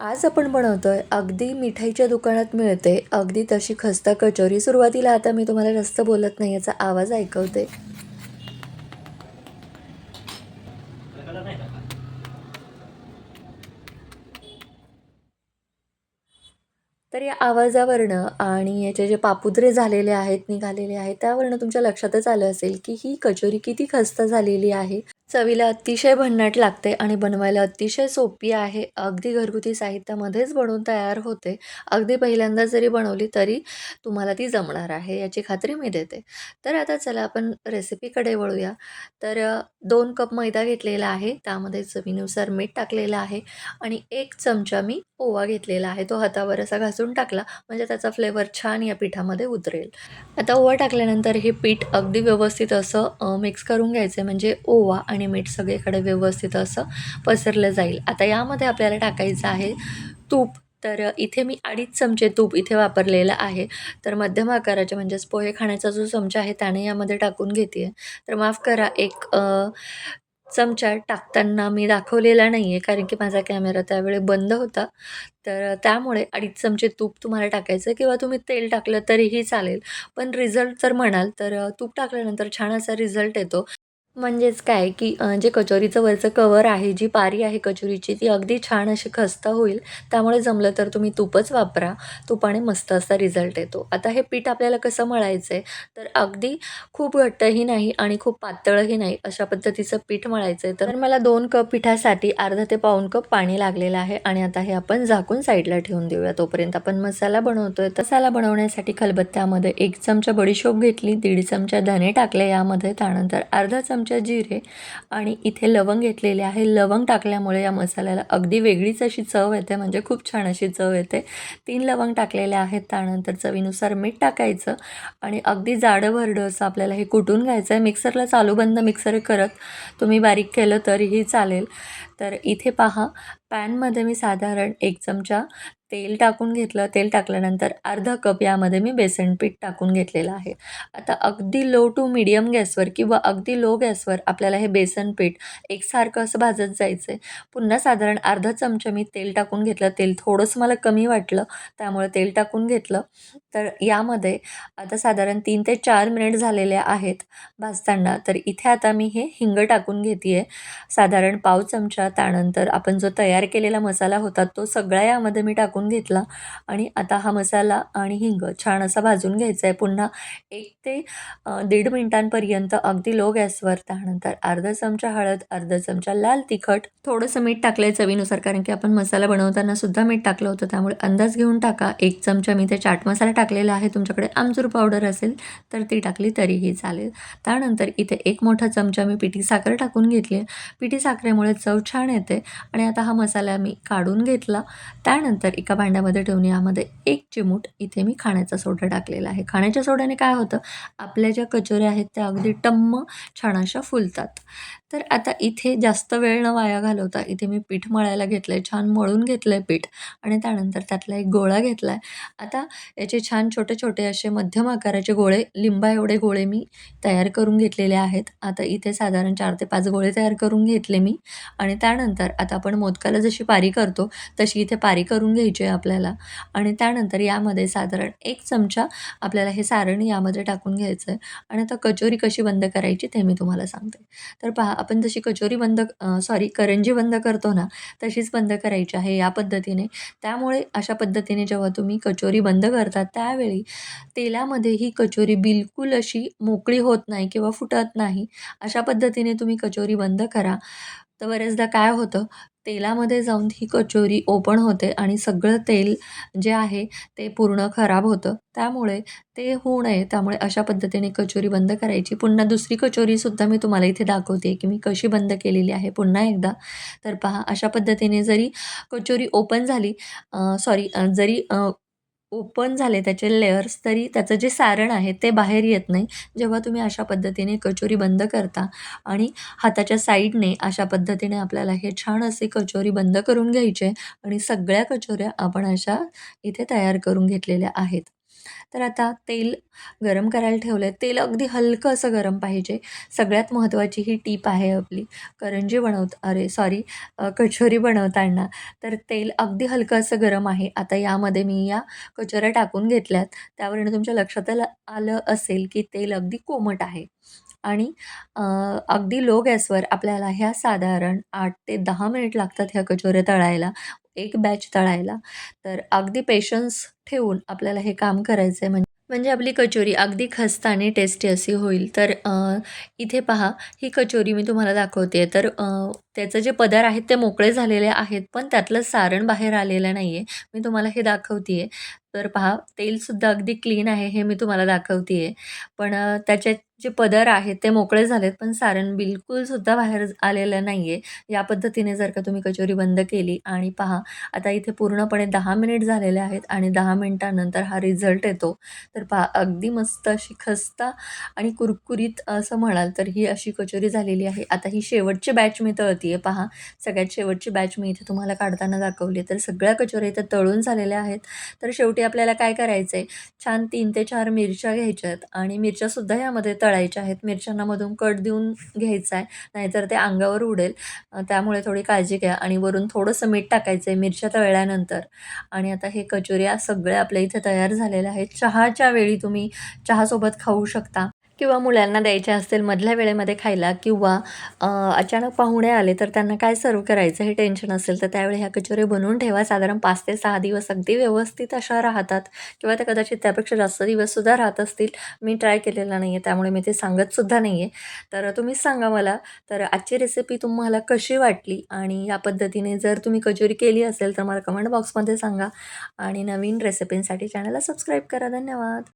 आज आपण बनवतोय अगदी मिठाईच्या दुकानात मिळते अगदी तशी खस्ता कचोरी सुरुवातीला आता मी तुम्हाला जास्त बोलत नाही याचा आवाज ऐकवते. तर या आवाजावरनं आणि याचे जे पापुद्रे झालेले आहेत निघालेले आहेत त्यावरनं तुमच्या लक्षातच आलं असेल की ही कचोरी किती खस्ता झालेली आहे. चवीला अतिशय भन्नाट लागते आणि बनवायला अतिशय सोपी आहे. अगदी घरगुती साहित्यामध्येच बनवून तयार होते. अगदी पहिल्यांदा जरी बनवली तरी तुम्हाला ती जमणार आहे याची खात्री मी देते. तर आता चला आपण रेसिपीकडे वळूया. तर दोन कप मैदा घेतलेला आहे. त्यामध्ये चवीनुसार मीठ टाकलेलं आहे आणि एक चमचा मी ओवा घेतलेला आहे तो हातावर असा घासून टाकला म्हणजे त्याचा फ्लेवर छान या पिठामध्ये उतरेल. आता ओवा टाकल्यानंतर हे पीठ अगदी व्यवस्थित असं मिक्स करून घ्यायचं आहे म्हणजे ओवा आणि मीठ सगळीकडे व्यवस्थित असं पसरलं जाईल. आता यामध्ये आपल्याला टाकायचं आहे तूप. तर इथे मी अडीच चमचे तूप इथे वापरलेलं आहे. तर मध्यम आकाराचे म्हणजेच पोहे खाण्याचा जो चमचा आहे त्याने यामध्ये टाकून घेते तर माफ करा एक चमचा टाकताना मी दाखवलेला नाही आहे कारण की माझा कॅमेरा त्यावेळी बंद होता. तर त्यामुळे अडीच चमचे तूप तुम्हाला टाकायचं किंवा तुम्ही तेल टाकलं तरीही चालेल. पण रिझल्ट जर म्हणाल तर तूप टाकल्यानंतर छान असा रिझल्ट येतो. म्हणजेच काय की जे कचोरीचं वरचं कवर आहे जी पारी आहे कचोरीची ती अगदी छान अशी खस्ता होईल. त्यामुळे जमलं तर तुम्ही तूपच वापरा. तुपाने मस्त असा रिझल्ट येतो. आता हे पीठ आपल्याला कसं मळायचं आहे तर अगदी खूप घट्टही नाही आणि खूप पातळही नाही अशा पद्धतीचं पीठ मळायचं आहे तर मला दोन कप पिठासाठी अर्धा ते पाऊण कप पाणी लागलेलं आहे आणि आता हे आपण झाकून साईडला ठेवून देऊया. तोपर्यंत आपण मसाला बनवतोय. मसाला बनवण्यासाठी खलबत्त्यामध्ये एक चमचा बडीशोप घेतली दीड चमचा धने टाकले यामध्ये त्यानंतर अर्धा चमचा जिरे आणि इथे लवंग घेतलेले आहे. लवंग टाकल्यामुळे या मसाल्याला अगदी वेगळीच अशी चव येते. म्हणजे खूप छान अशी चव येते. तीन लवंग टाकलेले आहेत. त्यानंतर चवीनुसार मीठ टाकायचं आणि अगदी जाडं भरडं असं आपल्याला हे कुटून घ्यायचं आहे मिक्सरला चालू बंद मिक्सर करत तुम्ही बारीक केलं तरीही चालेल. तर इथे पहा पॅनमध्ये मी साधारण एक चमचा तेल टाकून घेतलं. तेल टाकल्यानंतर अर्धा कप यामध्ये मी बेसन पीठ टाकून घेतलेलं आहे. आता अगदी लो टू मिडियम गॅसवर किंवा अगदी लो गॅसवर आपल्याला हे बेसन पीठ एकसारखं असं भाजत जायचं आहे पुन्हा साधारण अर्धा चमचा मी तेल टाकून घेतलं. तेल थोडंसं मला कमी वाटलं त्यामुळे तेल टाकून घेतलं. तर यामध्ये आता साधारण तीन ते चार मिनिट झालेले आहेत भाजताना. तर इथे आता मी हे हिंग टाकून घेते आहे साधारण पाव चमचा त्यानंतर आपण जो तयार केलेला मसाला होता तो सगळा यामध्ये मी टाकून घेतला. आणि आता हा मसाला आणि हिंग छान असा भाजून घ्यायचा आहे. पुन्हा एक ते दीड मिनिटांपर्यंत अगदी लो गॅसवर त्यानंतर अर्धा चमचा हळद अर्धा चमचा लाल तिखट थोडंसं मीठ टाकलं आहे चवीनुसार कारण की आपण मसाला बनवताना सुद्धा मीठ टाकलं होतं. त्यामुळे अंदाज घेऊन टाका. एक चमचा मी ते चाट मसाला टाकलेला आहे. तुमच्याकडे आमचूर पावडर असेल तर ती टाकली तरीही चालेल. त्यानंतर इथे एक मोठा चमचा मी पिठी साखर टाकून घेतली आहे. पिठी साखरेमुळे चव छान येते. आणि आता हा मसाला मी काढून घेतला. त्यानंतर एका भांड्यामध्ये ठेवून यामध्ये एक चिमूट इथे मी खाण्याचा सोडा टाकलेला आहे. खाण्याच्या सोड्याने काय होतं? आपल्या ज्या कचोऱ्या आहेत त्या अगदी टम्म छान अशा फुलतात. तर आता इथे जास्त वेळ न वाया घालवता इथे मी पीठ मळायला घेतलं आहे छान मळून घेतलं आहे पीठ आणि त्यानंतर त्यातला एक गोळा घेतला आहे आता याचे छान छोटे छोटे असे मध्यम आकाराचे गोळे लिंबा एवढे गोळे मी तयार करून घेतलेले आहेत. आता इथे साधारण चार ते पाच गोळे तयार करून घेतले मी आणि त्यानंतर आता आपण मोदकाला जशी पारी करतो तशी इथे पारी करून घ्यायची. पाहिजे आपल्याला. आणि त्यानंतर यामध्ये साधारण एक चमचा आपल्याला हे सारण यामध्ये टाकून घ्यायचं आहे आणि आता कचोरी कशी बंद करायची ते मी तुम्हाला सांगते. तर पहा आपण जशी कचोरी बंद सॉरी करंजी बंद करतो ना तशीच बंद करायची आहे या पद्धतीने. त्यामुळे अशा पद्धतीने जेव्हा तुम्ही कचोरी बंद करता त्यावेळी तेलामध्ये ही कचोरी बिलकुल अशी मोकळी होत नाही किंवा फुटत नाही. अशा पद्धतीने तुम्ही कचोरी बंद करा. तर बरेचदा काय होतं तेलामध्ये जाऊन ही कचोरी ओपन होते आणि सगळं तेल जे आहे ते पूर्ण खराब होतं. त्यामुळे ते होऊ नये. त्यामुळे अशा पद्धतीने कचोरी बंद करायची. पुन्हा दुसरी कचोरीसुद्धा मी तुम्हाला इथे दाखवते की मी कशी बंद केलेली आहे. पुन्हा एकदा. तर पहा अशा पद्धतीने जरी कचोरी ओपन झाली सॉरी जरी ओपन झाले त्याचे लेयर्स तरी त्याचं जे सारण आहे ते बाहेर येत नाही. जेव्हा तुम्ही अशा पद्धतीने कचोरी बंद करता आणि हाताच्या साईडने अशा पद्धतीने आपल्याला हे छान असे कचोरी बंद करून घ्यायचे आणि सगळ्या कचोऱ्या आपण अशा इथे तयार करून घेतलेल्या आहेत. तर आता तेल गरम करायला ठेवलं आहे तेल अगदी हलकं असं गरम पाहिजे. सगळ्यात महत्त्वाची ही टीप आहे आपली. करंजी बनवत अरे सॉरी कचोरी बनवताना तर तेल अगदी हलकं असं गरम आहे. आता यामध्ये मी या कचोऱ्या टाकून घेतल्यात. त्यावरून तुमच्या लक्षात आलं असेल की तेल अगदी कोमट आहे. आणि अगदी लो गॅसवर आपल्याला ह्या साधारण आठ ते दहा मिनिट लागतात ह्या कचोऱ्या तळायला. एक बॅच तळायला. तर अगदी पेशन्स ठेवून आपल्याला हे काम करायचं आहे म्हणजे म्हणजे आपली कचोरी अगदी खस्ता आणि टेस्टी अशी होईल. तर इथे पहा ही कचोरी मी तुम्हाला दाखवते तर त्याचं जे पदार आहेत ते मोकळे झालेले आहेत पण त्यातलं सारण बाहेर आलेलं नाही आहे मी तुम्हाला हे दाखवते आहे तर पहा तेलसुद्धा अगदी क्लीन आहे हे मी तुम्हाला दाखवते आहे पण त्याच्या जे पदर आहेत ते मोकळे झालेत पण सारण बिलकुलसुद्धा बाहेर आलेलं नाही आहे या पद्धतीने जर का तुम्ही कचोरी बंद केली आणि पहा आता इथे पूर्णपणे दहा मिनिट झालेले आहेत आणि दहा मिनिटानंतर हा रिझल्ट येतो. तर पहा अगदी मस्त अशी खस्ता आणि कुरकुरीत असं म्हणाल तर ही अशी कचोरी झालेली आहे. आता ही शेवटची बॅच मी तळती आहे पहा. सगळ्यात शेवटची बॅच मी इथे तुम्हाला काढताना दाखवली. तर सगळ्या कचोऱ्या इथे तळून झालेल्या आहेत. तर शेवटी आपल्याला काय करायचं आहे छान तीन ते चार मिरच्या घ्यायच्या आहेत आणि मिरच्यासुद्धा यामध्ये तळायच्या आहेत. मिरच्यांना मधून कट देऊन घ्यायचा आहे. नाहीतर ते अंगावर उडेल. त्यामुळे थोडी काळजी घ्या आणि वरून थोडंसं मीठ टाकायचं आहे मिरच्या तळल्यानंतर. आणि आता हे कचोऱ्या सगळ्या आपल्या इथे तयार झालेल्या आहेत. चहाच्या वेळी तुम्ही चहासोबत खाऊ शकता. किंवा मुलांना द्यायच्या असतील मधल्या वेळेमध्ये खायला किंवा अचानक पाहुणे आले तर त्यांना काय सर्व करायचं हे टेन्शन असेल तर त्यावेळी ह्या कचोऱ्या बनवून ठेवा. साधारण पाच ते सहा दिवस अगदी व्यवस्थित अशा राहतात. किंवा त्या कदाचित त्यापेक्षा जास्त दिवससुद्धा राहत असतील. मी ट्राय केलेला नाही आहे त्यामुळे मी ते सांगतसुद्धा नाही आहे तर तुम्हीच सांगा मला तर आजची रेसिपी तुम्हाला कशी वाटली? आणि या पद्धतीने जर तुम्ही कचोरी केली असेल तर मला कमेंट बॉक्समध्ये सांगा. आणि नवीन रेसिपींसाठी चॅनलला सबस्क्राईब करा. धन्यवाद.